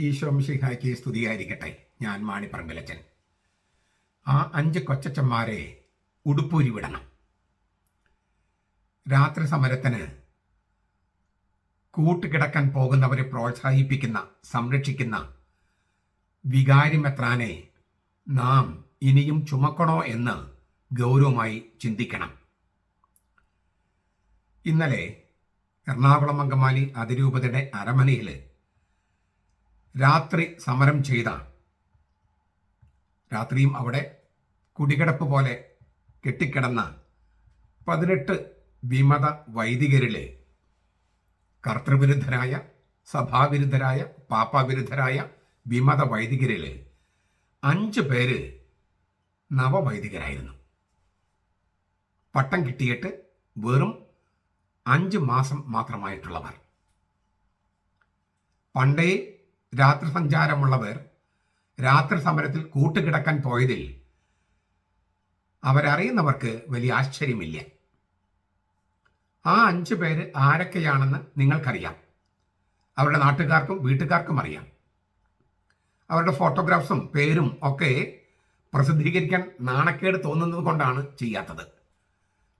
ഈശോ മിഷിഹായ്ക്ക് സ്തുതിയായിരിക്കട്ടെ. ഞാൻ മാണിപ്പറമ്പിലച്ചൻ. ആ അഞ്ച് കൊച്ചച്ചന്മാരെ ഉടുപ്പൂരി വിടണം. രാത്രി സമരത്തിന് കൂട്ടുകിടക്കാൻ പോകുന്നവരെ പ്രോത്സാഹിപ്പിക്കുന്ന സംരക്ഷിക്കുന്ന വികാരിമെത്രാനെ നാം ഇനിയും ചുമക്കണോ എന്ന് ഗൗരവമായി ചിന്തിക്കണം. ഇന്നലെ എറണാകുളം അങ്കമാലി അതിരൂപതയുടെ അരമനയിൽ രാത്രി സമരം ചെയ്താണ്. രാത്രിയും അവിടെ കുടികിടപ്പ് പോലെ കെട്ടിക്കിടന്ന പതിനെട്ട് വിമത വൈദികരിലെ കർത്തൃവിരുദ്ധരായ സഭാവിരുദ്ധരായ പാപ്പാവിരുദ്ധരായ വിമത വൈദികരിൽ അഞ്ച് പേര് നവവൈദികരായിരുന്നു. പട്ടം കിട്ടിയിട്ട് വെറും അഞ്ച് മാസം മാത്രമായിട്ടുള്ളവർ. പണ്ടേ രാത്രി സഞ്ചാരമുള്ളവർ രാത്രി സമരത്തിൽ കൂട്ടുകിടക്കാൻ പോയതിൽ അവരറിയുന്നവർക്ക് വലിയ ആശ്ചര്യമില്ല. ആ അഞ്ചു പേര് ആരൊക്കെയാണെന്ന് നിങ്ങൾക്കറിയാം. അവരുടെ നാട്ടുകാർക്കും വീട്ടുകാർക്കും അറിയാം. അവരുടെ ഫോട്ടോഗ്രാഫ്സും പേരും ഒക്കെ പ്രസിദ്ധീകരിക്കാൻ നാണക്കേട് തോന്നുന്നത് കൊണ്ടാണ് ചെയ്യാത്തത്.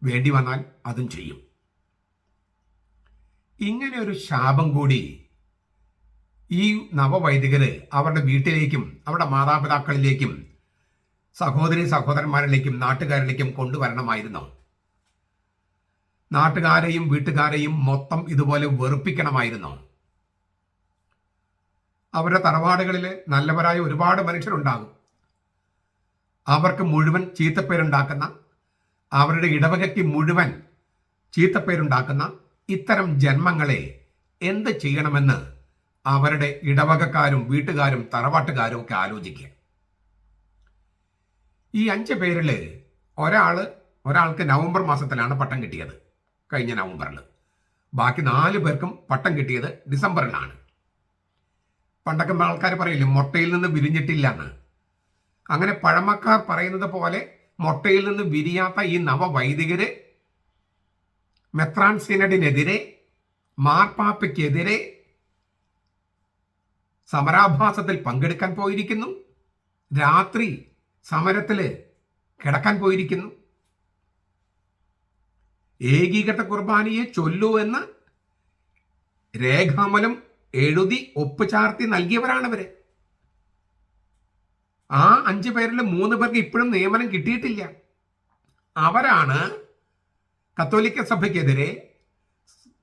വേണ്ടി വന്നാൽ അതും ചെയ്യും. ഇങ്ങനെ ഒരു ശാപം കൂടി ഈ നവവൈദികര് അവരുടെ വീട്ടിലേക്കും അവരുടെ മാതാപിതാക്കളിലേക്കും സഹോദരി സഹോദരന്മാരിലേക്കും നാട്ടുകാരിലേക്കും കൊണ്ടുവരണമായിരുന്നു. നാട്ടുകാരെയും വീട്ടുകാരെയും മൊത്തം ഇതുപോലെ വെറുപ്പിക്കണമായിരുന്നു. അവരുടെ തറവാടുകളിൽ നല്ലവരായ ഒരുപാട് മനുഷ്യരുണ്ടാകും. അവർക്ക് മുഴുവൻ ചീത്തപ്പേരുണ്ടാക്കുന്ന അവരുടെ ഇടവകയ്ക്ക് മുഴുവൻ ചീത്തപ്പേരുണ്ടാക്കുന്ന ഇത്തരം ജന്മങ്ങളെ എന്ത് ചെയ്യണമെന്ന് അവരുടെ ഇടവകക്കാരും വീട്ടുകാരും തറവാട്ടുകാരും ഒക്കെ ആലോചിക്കുക. ഈ അഞ്ച് പേരിൽ ഒരാൾ ഒരാൾക്ക് നവംബർ മാസത്തിലാണ് പട്ടം കിട്ടിയത് കഴിഞ്ഞ നവംബറിൽ ബാക്കി നാല് പേർക്കും പട്ടം കിട്ടിയത് ഡിസംബറിലാണ്. പണ്ടൊക്കെ ആൾക്കാർ പറയില്ലേ മുട്ടയിൽ നിന്ന് വിരിഞ്ഞിട്ടില്ല എന്ന് അങ്ങനെ പഴമക്കാർ പറയുന്നത് പോലെ മുട്ടയിൽ നിന്ന് വിരിയാത്ത ഈ നവവൈദികര് മെത്രാൻ സിനഡിനെതിരെ മാർപ്പാപ്പയ്ക്കെതിരെ സമരാഭാസത്തിൽ പങ്കെടുക്കാൻ പോയിരിക്കുന്നു. രാത്രി സമരത്തിൽ കിടക്കാൻ പോയിരിക്കുന്നു. ഏകീകൃത കുർബാനയെ ചൊല്ലൂ എന്ന് രേഖാമലം എഴുതി ഒപ്പുചാർത്തി നൽകിയവരാണവര്. ആ അഞ്ചു പേരിൽ മൂന്ന് പേർക്ക് ഇപ്പോഴും നിയമനം കിട്ടിയിട്ടില്ല. അവരാണ് കത്തോലിക്ക സഭയ്ക്കെതിരെ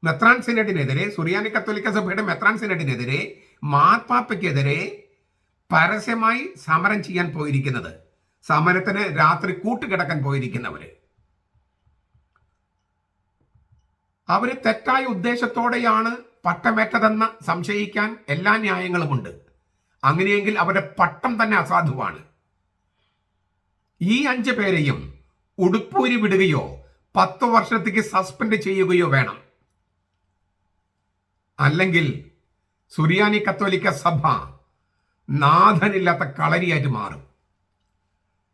മെത്രാൻ സിനഡിനെതിരെ സുറിയാനി കത്തോലിക്ക സഭയുടെ മെത്രാൻ സിനഡിനെതിരെ മാർപ്പാപ്പയ്ക്കെതിരെ പരസ്യമായി സമരം ചെയ്യാൻ പോയിരിക്കുന്നത്. സമരത്തിന് രാത്രി കൂട്ടുകിടക്കാൻ പോയിരിക്കുന്നവര്. അവർ തെറ്റായ ഉദ്ദേശത്തോടെയാണ് പട്ടമേറ്റതെന്ന് സംശയിക്കാൻ എല്ലാ ന്യായങ്ങളുമുണ്ട്. അങ്ങനെയെങ്കിൽ അവരുടെ പട്ടം തന്നെ അസാധുവാണ്. ഈ അഞ്ച് പേരെയും ഉടുപ്പൂരി വിടുകയോ പത്ത് വർഷത്തേക്ക് സസ്പെൻഡ് ചെയ്യുകയോ വേണം. അല്ലെങ്കിൽ സുറിയാനി കത്തോലിക്ക സഭ നാഥനില്ലാത്ത കളരിയായിട്ട് മാറും.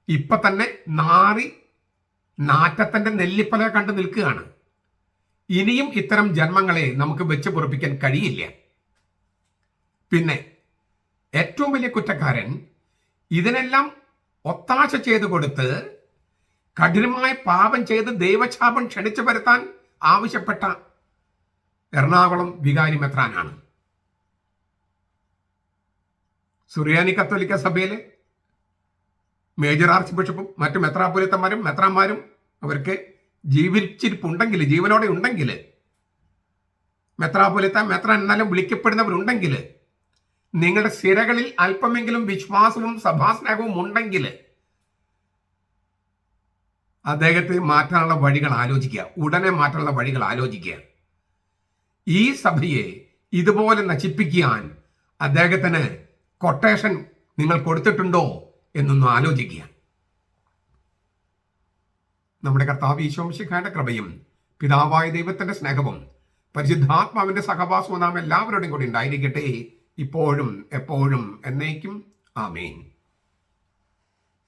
ഇപ്പൊ തന്നെ നാറി നാറ്റത്തിന്റെ നെല്ലിപ്പല കണ്ടു നിൽക്കുകയാണ്. ഇനിയും ഇത്തരം ജന്മങ്ങളെ നമുക്ക് വെച്ച് പൊറപ്പിക്കാൻ കഴിയില്ല. പിന്നെ ഏറ്റവും വലിയ കുറ്റക്കാരൻ ഇതിനെല്ലാം ഒത്താശ ചെയ്തു കൊടുത്ത് കഠിനമായ പാപം ചെയ്ത് ദൈവശാപം ക്ഷണിച്ചു വരുത്താൻ ആവശ്യപ്പെട്ട എറണാകുളം വികാരി മെത്രാനാണ്. സുറിയാനി കത്തോലിക്ക സഭയിലെ മേജർ ആർച്ച് ബിഷപ്പും മറ്റു മെത്രാപുരത്തന്മാരും മെത്രാന്മാരും അവർക്ക് ജീവിച്ചിരിപ്പുണ്ടെങ്കിൽ ജീവനോടെ ഉണ്ടെങ്കിൽ മെത്രാപുരത്ത മെത്രാൻ എന്നാലും വിളിക്കപ്പെടുന്നവരുണ്ടെങ്കിൽ നിങ്ങളുടെ സിരകളിൽ അല്പമെങ്കിലും വിശ്വാസവും സഭാസ്നേഹവും ഉണ്ടെങ്കിൽ അദ്ദേഹത്തെ മാറ്റാനുള്ള വഴികൾ ആലോചിക്കുക. ഉടനെ മാറ്റാനുള്ള വഴികൾ ആലോചിക്കുക. ഈ സഭയെ ഇതുപോലെ നശിപ്പിക്കാൻ അദ്ദേഹത്തിന് കൊട്ടേഷൻ നിങ്ങൾ കൊടുത്തിട്ടുണ്ടോ എന്നൊന്ന് ആലോചിക്കുക. നമ്മുടെ കർത്താവ് ഈശോംശിഖാന്റെ കൃപയും പിതാവായ ദൈവത്തിന്റെ സ്നേഹവും പരിശുദ്ധാത്മാവിന്റെ സഹവാസവും നാം എല്ലാവരുടെയും കൂടി ഉണ്ടായിരിക്കട്ടെ. ഇപ്പോഴും എപ്പോഴും എന്നേക്കും. ആമേൻ.